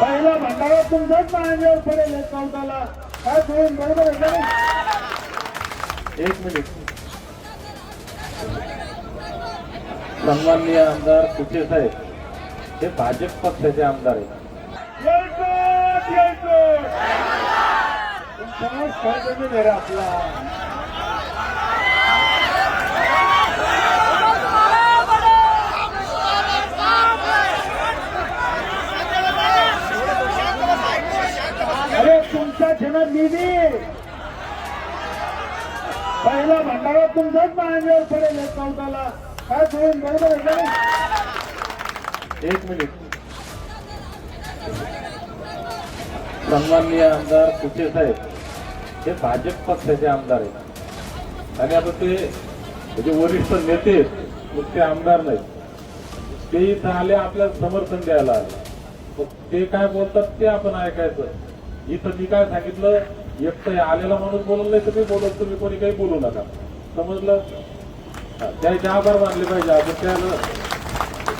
पहिला भंडारा तुमचाच माझ्यावर पडेल एक काउंटाला काय सोडून बरोबर आहे? एक मिनिट. सन्माननीय आमदार कुचे साहेब हे भाजप पक्षाचे आमदार आहेत. आपला. पहिला तुमचाच पडेल एक काउंटाला काय सोडून बरोबर आहे एक मिनिट. सन्माननीय आमदार कुचे साहेब हे भाजप पक्षाचे आमदार आहेत. आणि आता ते म्हणजे वरिष्ठ नेते आहेत, मग ते आमदार नाहीत. ते इथं आले आपल्याला समर्थन द्यायला आले. मग ते काय बोलतात ते आपण ऐकायचं. इथं मी काय सांगितलं एक तर आलेला माणूस बोलत नाही तर मी बोलत तुम्ही कोणी काही बोलू नका. समजलं? त्याने त्याचे आभार मानले पाहिजे. आपण त्याला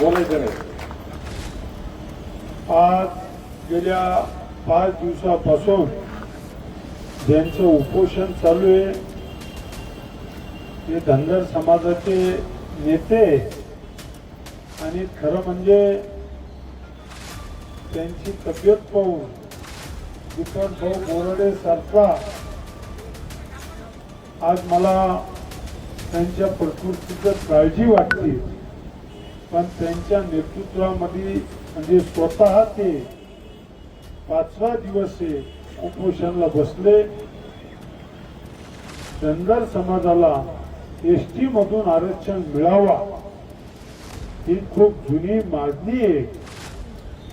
बोलायचं नाही. आज गेल्या पाच दिवसापासून ज्यांचं उपोषण चालू आहे ते धनगर समाजाचे नेते आणि खरं म्हणजे त्यांची तब्येत पाहून दीपक भाऊ बोराडे सारखा आज मला त्यांच्या प्रकृतीचं काळजी वाटते. पण त्यांच्या नेतृत्वामध्ये म्हणजे स्वतः ते पाचवा दिवस हे उपोषणला बसले. धनगर समाजाला एस टी मधून आरक्षण मिळावा ही खूप जुनी मागणी आहे.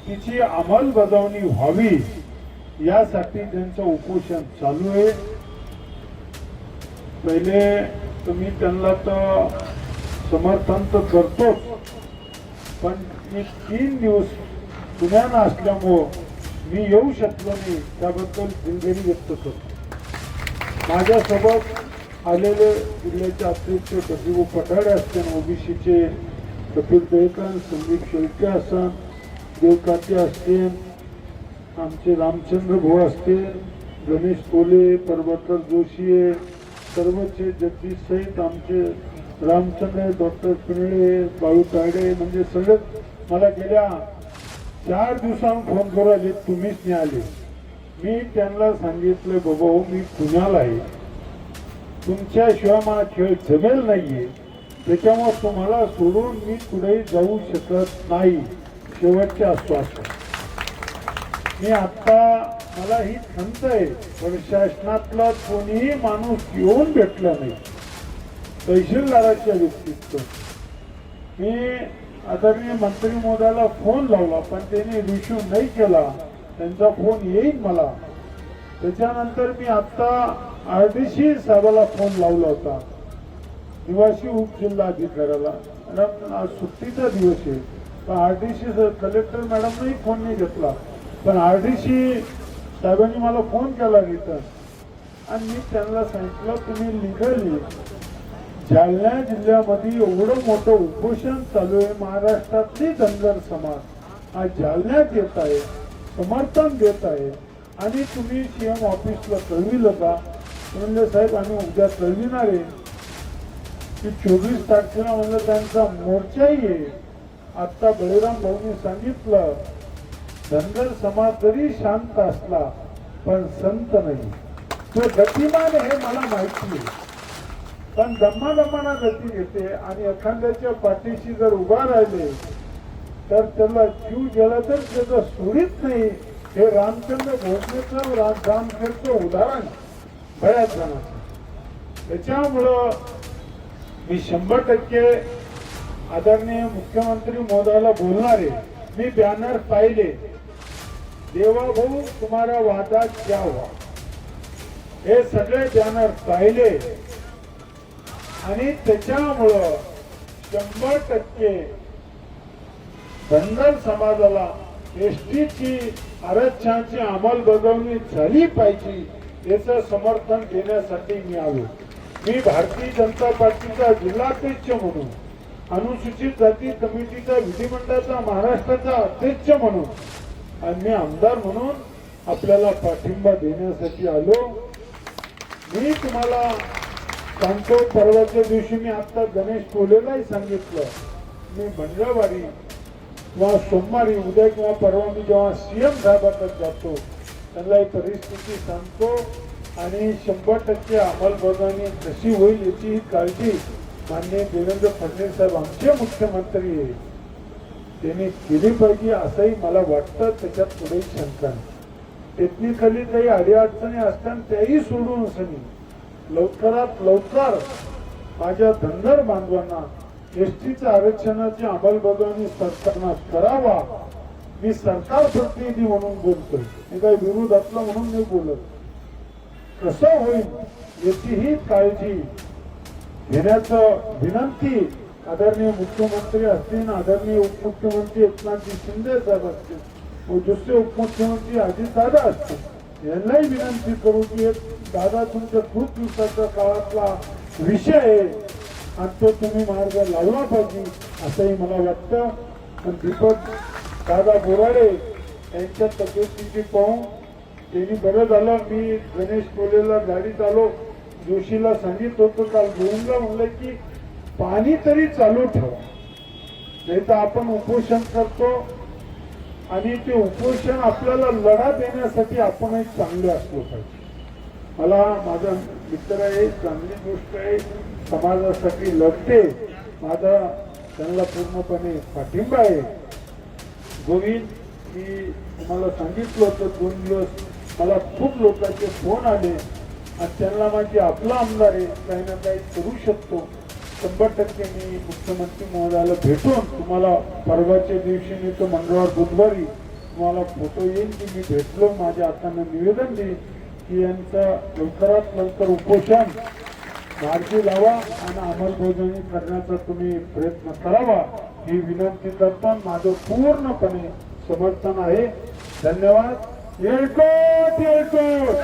तिची अंमलबजावणी व्हावी यासाठी त्यांचं उपोषण चालू आहे. पहिले तुम्ही त्यांना तर समर्थन तर करतोच पण मी तीन दिवस पुण्यानं असल्यामुळं मी येऊ शकलो नाही त्याबद्दल दिलगिरी व्यक्त करतो. माझ्यासोबत आलेले जिल्ह्याचे अध्यक्ष कपिल पठाडे असतील ओबीसीचे कपिल दहेकर संदीप शेळके असन देवकाते असतील आमचे रामचंद्र भाऊ असतील गणेश कोले पर्वतर जोशी आहे सर्वचे जगदीश सहित आमचे रामचंद्र डॉक्टर पिंगळे बाळू तायडे म्हणजे सगळे मला गेल्या चार दिवसांनी फोन करू आले तुम्हीच नाही आले. मी त्यांना सांगितलं बाबा हो मी पुण्याला आहे. तुमच्याशिवाय मला खेळ जमेल नाहीये. त्याच्यामुळे तुम्हाला सोडून मी कुठेही जाऊ शकत नाही. शेवटचे आश्वासन मी आता मला ही खंत आहे. पण शासनातला कोणीही माणूस येऊन भेटला नाही. तहसीलदाराच्या व्यक्तित्व मी आदरणीय मंत्री मोदाला फोन लावला पण त्यांनी रिश्यू नाही केला. त्यांचा फोन येईल मला. त्याच्यानंतर मी आत्ता आर डी सी साहेबाला फोन लावला होता. निवासी उपजिल्हाधिकाऱ्याला. मॅडम आज सुट्टीचा दिवस आहे. पण सी कलेक्टर मॅडमनेही फोन नाही घेतला. पण आर डीशी साहेबांनी मला फोन केला रिटर्न आणि मी त्यांना सांगितलं तुम्ही लिगली जालना जिल्ह्यामध्ये एवढं मोठं उपोषण चालू आहे. महाराष्ट्रातली धनगर समाज हा जालन्यात येत आहे समर्थन देत आहे. आणि तुम्ही सी एम ऑफिसला कळविलं का? म्हणजे साहेब आम्ही उद्या कळविणार आहे. की चोवीस तारखेला म्हणजे त्यांचा मोर्चाही आहे. आत्ता बळीराम भाऊनी सांगितलं धनगर समाज जरी शांत असला पण संत नाही. तो गतिमान हे मला माहिती आहे पण दम्मा दम्माना गती घेते आणि एखाद्याच्या पाठीशी जर उभा राहिले तर त्याला जीव गेला तर त्याचं सोडित नाही. हे रामचंद्र भोसलेचं राम रामखेडचं उदाहरण. बऱ्याच जणांचं त्याच्यामुळं मी शंभर टक्के आदरणीय मुख्यमंत्री मोदाला बोलणार आहे मी बॅनर पाहिले. देवा भाऊ तुम्हारा वादा क्या हुआ हे सगळे बॅनर पाहिले. आणि त्याच्यामुळं शंभर टक्के धनगर समाजाला एसटीची आरक्षणाची अंमलबजावणी झाली पाहिजे याचं समर्थन देण्यासाठी मी आलो. मी भारतीय जनता पार्टीचा जिल्हाध्यक्ष म्हणून अनुसूचित जाती कमिटीचा विधिमंडळाचा महाराष्ट्राचा अध्यक्ष म्हणून आणि मी आमदार म्हणून आपल्याला पाठिंबा देण्यासाठी आलो. मी तुम्हाला सांगतो परवाच्या दिवशी मी आता गणेश कोलेलाही सांगितलं. मी मंगळवारी किंवा सोमवारी उद्या किंवा परवा मी जेव्हा सीएम साहेबाकडे जातो त्यांना ही परिस्थिती सांगतो. आणि शंभर टक्के अंमलबजावणी कशी होईल याची काळजी माननीय देवेंद्र फडणवीस साहेब आमचे मुख्यमंत्री त्यांनी केली पाहिजे असंही मला वाटतं त्याच्यात पुढे शंका नाही. टेक्निकली काही अडीअडचणी असतात त्याही सोडून असणी लवकरात लवकर माझ्या धनगर बांधवांना एसटीच्या आरक्षणाची अंमलबजावणी सरकारनं करावा. मी सरकार प्रतिनिधी म्हणून बोलतोय. मी काही विरोधातलं म्हणून मी बोलत. कसं होईल याचीही काळजी घेण्याचं विनंती आदरणीय मुख्यमंत्री असतील आदरणीय उपमुख्यमंत्री एकनाथजी शिंदे साहेब असतील व दुसरे उपमुख्यमंत्री अजितदादा असतील यांनाही विनंती करू की एक दादा तुमच्या खूप दिवसाच्या काळातला विषय आहे आणि तो तुम्ही मार्ग लावला पाहिजे असंही मला वाटतं. पण दीपक दादा बोराडे यांच्या तब्येतीची पाहून त्यांनी बरं झालं. मी गणेश कोलेला गाडीत आलो. जोशीला सांगितलं होतं काल गोविंदला म्हणलं की पाणी तरी चालू ठेवा. नाही तर आपण उपोषण करतो आणि ते उपोषण आपल्याला लढा देण्यासाठी आपणही चांगले असलो पाहिजे. मला माझा मित्र आहे चांगली गोष्ट आहे समाजासाठी लढते. माझा त्यांना पूर्णपणे पाठिंबा आहे. गोविंद मी तुम्हाला सांगितलं होतं दोन दिवस मला खूप लोकांचे फोन आले. त्यांना माझी आपला आमदार आहे काही ना काही करू शकतो. शंभर टक्के मी मुख्यमंत्री महोदयाला भेटून तुम्हाला परवाच्या दिवशी मी तो मंगळवार बुधवारी तुम्हाला फोटो येईल की मी भेटलो. माझ्या हातानं निवेदन देईन की यांचं लवकरात लवकर उपोषण मार्गी लावा आणि अंमलबजावणी करण्याचा तुम्ही प्रयत्न करावा ही विनंती करतो. माझं पूर्णपणे समर्थन आहे. धन्यवाद. येळकोट येळकोट!